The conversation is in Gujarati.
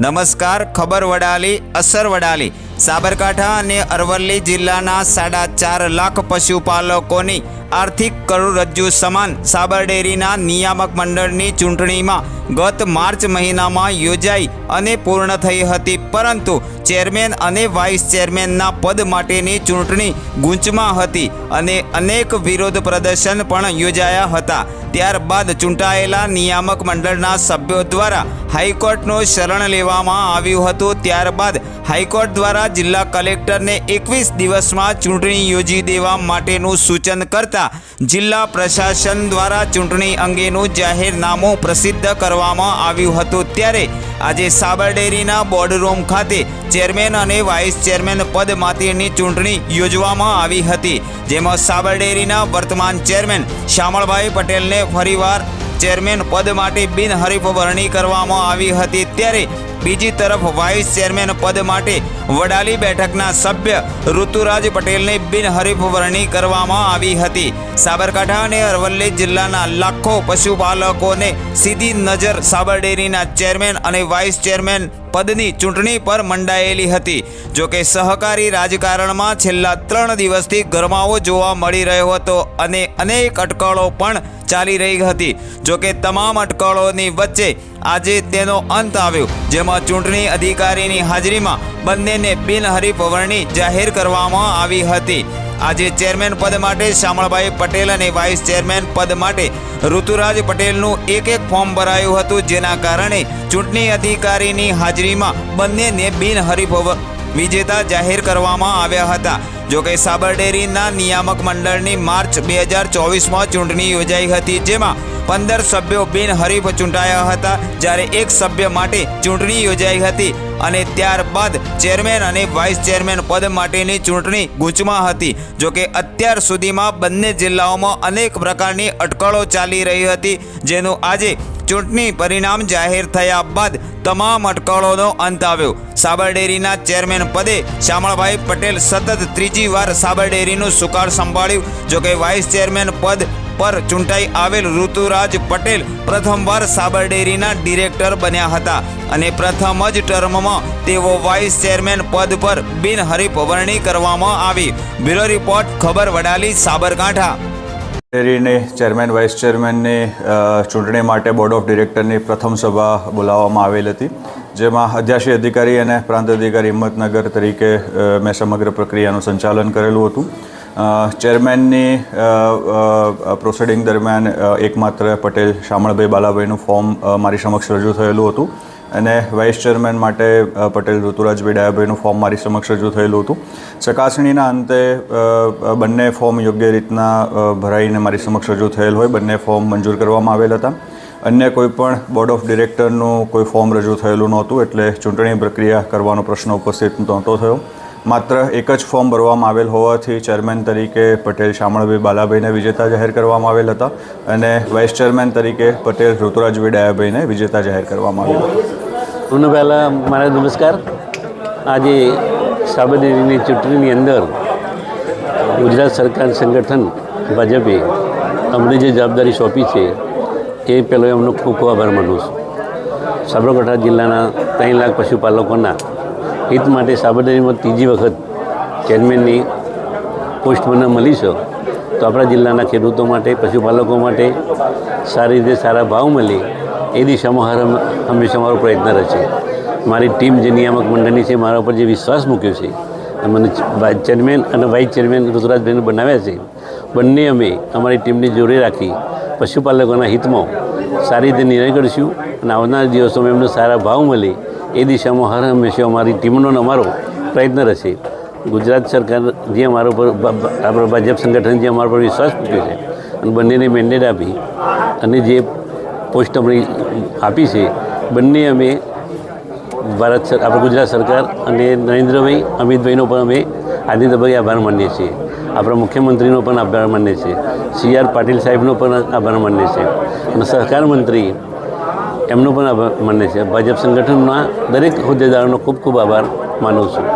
નમસ્કાર, ખબર વડાલી, અસર વડાલી. સાબરકાંઠા અને અરવલ્લી જિલ્લાના સાડા ચાર લાખ પશુપાલકોની આર્થિક કરોડરજ્જુ સમાન સાબર ડેરીના નિયામક મંડળની ચૂંટણીમાં ગત માર્ચ મહિનામાં યોજાઈ અને પૂર્ણ થઈ હતી, પરંતુ ચેરમેન અને વાઇસ ચેરમેનના પદ માટેની ચૂંટણી ગૂંચમાં હતી અને અનેક વિરોધ પ્રદર્શન પણ યોજાયા હતા. ત્યારબાદ ચૂંટાયેલા નિયામક મંડળના સભ્યો દ્વારા હાઈકોર્ટનું શરણ લેવામાં આવ્યું હતું. ત્યારબાદ હાઈકોર્ટ દ્વારા જિલ્લા કલેક્ટરને એકવીસ દિવસમાં ચૂંટણી યોજી દેવા માટેનું સૂચન કરતા જિલ્લા પ્રશાસન દ્વારા ચૂંટણી અંગેનું જાહેરનામું પ્રસિદ્ધ કરવામાં આવ્યું હતું. ત્યારે આજે સાબરડેરીના બોર્ડરૂમ ખાતે ચેરમેન અને વાઇસ ચેરમેન પદ માટેની ચૂંટણી યોજવામાં આવી હતી, જેમાં સાબરડેરીના વર્તમાન ચેરમેન શ્યામળભાઈ પટેલને ફરીવાર ચેરમેન પદ માટે બિનહરીફ વરણી કરવામાં આવી હતી. ત્યારે બીજી તરફ વાઇસ ચેરમેન પદ માટે વડાલી બેઠકના સભ્ય ઋતુરાજ પટેલને બિનહરીફ વરણી કરવામાં આવી હતી. સાબરકાંઠા અને અરવલ્લી જિલ્લાના લાખો પશુપાલકોને સીધી નજર સાબર ડેરીના ચેરમેન અને વાઇસ ચેરમેન પદની ચૂંટણી પર મંડાયેલી હતી. જોકે સહકારી રાજકારણમાં છેલ્લા ત્રણ દિવસથી ગરમાવો જોવા મળી રહ્યો હતો અને અનેક અટકળો પણ ચાલી રહી હતી. જોકે તમામ અટકળોની વચ્ચે આજે તેનો અંત આવ્યો, જેમાં ચૂંટણી અધિકારીની હાજરીમાં બંનેને બિનહરીફ વરણી જાહેર કરવામાં આવી હતી. આજે ચેરમેન પદ માટે શામળભાઈ પટેલ અને વાઇસ ચેરમેન પદ માટે ઋતુરાજ પટેલનું એક એક ફોર્મ ભરાયું હતું, જેના કારણે ચૂંટણી અધિકારીની હાજરીમાં બંનેને બિનહરીફ વિજેતા જાહેર કરવામાં આવ્યા હતા. જોકે સાબરડેરીના નિયામક મંડળની માર્ચ બે હજાર ચોવીસમાં ચૂંટણી યોજાઈ હતી, જેમાં પંદર સભ્યો બિનહરીફ ચૂંટાયા હતા, જ્યારે એક સભ્ય માટે ચૂંટણી યોજાઈ હતી અને ત્યારબાદ ચેરમેન અને વાઇસ ચેરમેન પદ માટેની ચૂંટણી ગૂંચમાં હતી. જોકે અત્યાર સુધીમાં બંને જિલ્લાઓમાં અનેક પ્રકારની અટકળો ચાલી રહી હતી, જેનું આજે ચૂંટણી પરિણામ જાહેર થયા બાદ તમામ અટકળોનો અંત આવ્યો. સાબરડેરીના ચેરમેન પદે શ્યામળભાઈ પટેલ સતત ત્રીજી વાર સાબરડેરીનું સુકાળ સંભાળ્યું. જોકે વાઇસ ચેરમેન પદ પર ચૂંટાઈ આવેલ ઋતુરાજ પટેલ પ્રથમવાર સાબર ડેરીના ડિરેક્ટર બન્યા હતા અને પ્રથમ જ ટર્મમાં તેઓ વાઇસ ચેરમેન પદ પર બિનહરીફ વરણી કરવામાં આવી. બ્યુરો રિપોર્ટ, ખબર વડાલી, સાબરકાંઠા. ડેરીને ચેરમેન, વાઇસ ચેરમેનની ચૂંટણી માટે બોર્ડ ઓફ ડિરેક્ટરની પ્રથમ સભા બોલાવવામાં આવેલ હતી. જેમાં અધ્યાશી અધિકારી અને પ્રાંત અધિકારી હિંમતનગર તરીકે મેં સમગ્ર પ્રક્રિયાનું સંચાલન કરેલું હતું. ચેરમેનની પ્રોસિડિંગ દરમિયાન એકમાત્ર પટેલ શામળભાઈ બાલાભાઈનું ફોર્મ મારી સમક્ષ રજૂ થયેલું હતું. અને વાઇસ ચેરમેન માટે પટેલ ઋતુરાજભાઈ ડાયાભાઈનું ફોર્મ મારી સમક્ષ રજૂ થયેલું હતું. ચકાસણીના અંતે બંને ફોર્મ યોગ્ય રીતના ભરાઈને મારી સમક્ષ રજૂ થયેલ હોય, બંને ફોર્મ મંજૂર કરવામાં આવેલ હતા. અન્ય કોઈ પણ બોર્ડ ઓફ ડિરેક્ટરનું કોઈ ફોર્મ રજૂ થયેલું નહોતું, એટલે ચૂંટણી પ્રક્રિયા કરવાનો પ્રશ્ન ઉપસ્થિત નહોતો થયો. માત્ર એક જ ફોર્મ ભરવામાં આવેલ હોવાથી ચેરમેન તરીકે પટેલ શામળભાઈ બાલાભાઈને વિજેતા જાહેર કરવામાં આવેલ હતા અને વાઇસ ચેરમેન તરીકે પટેલ ઋતુરાજભાઈ ડાયાભાઈને વિજેતા જાહેર કરવામાં આવેલ સૌને પહેલાં મારા નમસ્કાર. આજે સાબરમતીની ચૂંટણીની અંદર ગુજરાત સરકાર સંગઠન ભાજપે અમને જે જવાબદારી સોંપી છે, એ પહેલો એમનો ખૂબ ખૂબ આભાર માનું છું. સાબરકાંઠા જિલ્લાના ત્રણ લાખ પશુપાલકોના હિત માટે સાબરદારીમાં ત્રીજી વખત ચેરમેનની પોસ્ટ મને મળી છે. તો આપણા જિલ્લાના ખેડૂતો માટે, પશુપાલકો માટે સારી રીતે સારા ભાવ મળે, એ દિશામાં હંમેશા મારો પ્રયત્ન રહેશે. મારી ટીમ જે નિયામક મંડળની છે, મારા ઉપર જે વિશ્વાસ મૂક્યો છે મને ચેરમેન અને વાઇસ ચેરમેન ઋતુરાજભાઈને બનાવ્યા છે, બંને અમે અમારી ટીમને જોડે રાખી પશુપાલકોના હિતમાં સારી રીતે નિર્ણય કરીશું અને આવનારા દિવસોમાં એમને સારા ભાવ મળે એ દિશામાં હર હંમેશા અમારી ટીમનો અમારો પ્રયત્ન રહેશે. ગુજરાત સરકાર જે અમારા પર બ- ભાજપ સંગઠન જે અમારા પર વિશ્વાસ મૂક્યો છે અને બંનેને મેન્ડેટ આપી અને જે પોસ્ટ અમને આપી છે, બંને અમે ભારત સર, આપણે ગુજરાત સરકાર અને નરેન્દ્રભાઈ, અમિતભાઈનો પણ અમે આજની તબક્કે આભાર માનીએ છીએ. આપણા મુખ્યમંત્રીનો પણ આભાર માનીએ છીએ. સી આર પાટીલ સાહેબનો પણ આભાર માનીએ છીએ. અને સહકાર મંત્રી એમનો પણ આભાર માન્ય છે ભાજપ સંગઠનના દરેક હોદ્દેદારોનો ખૂબ ખૂબ આભાર માનું છું.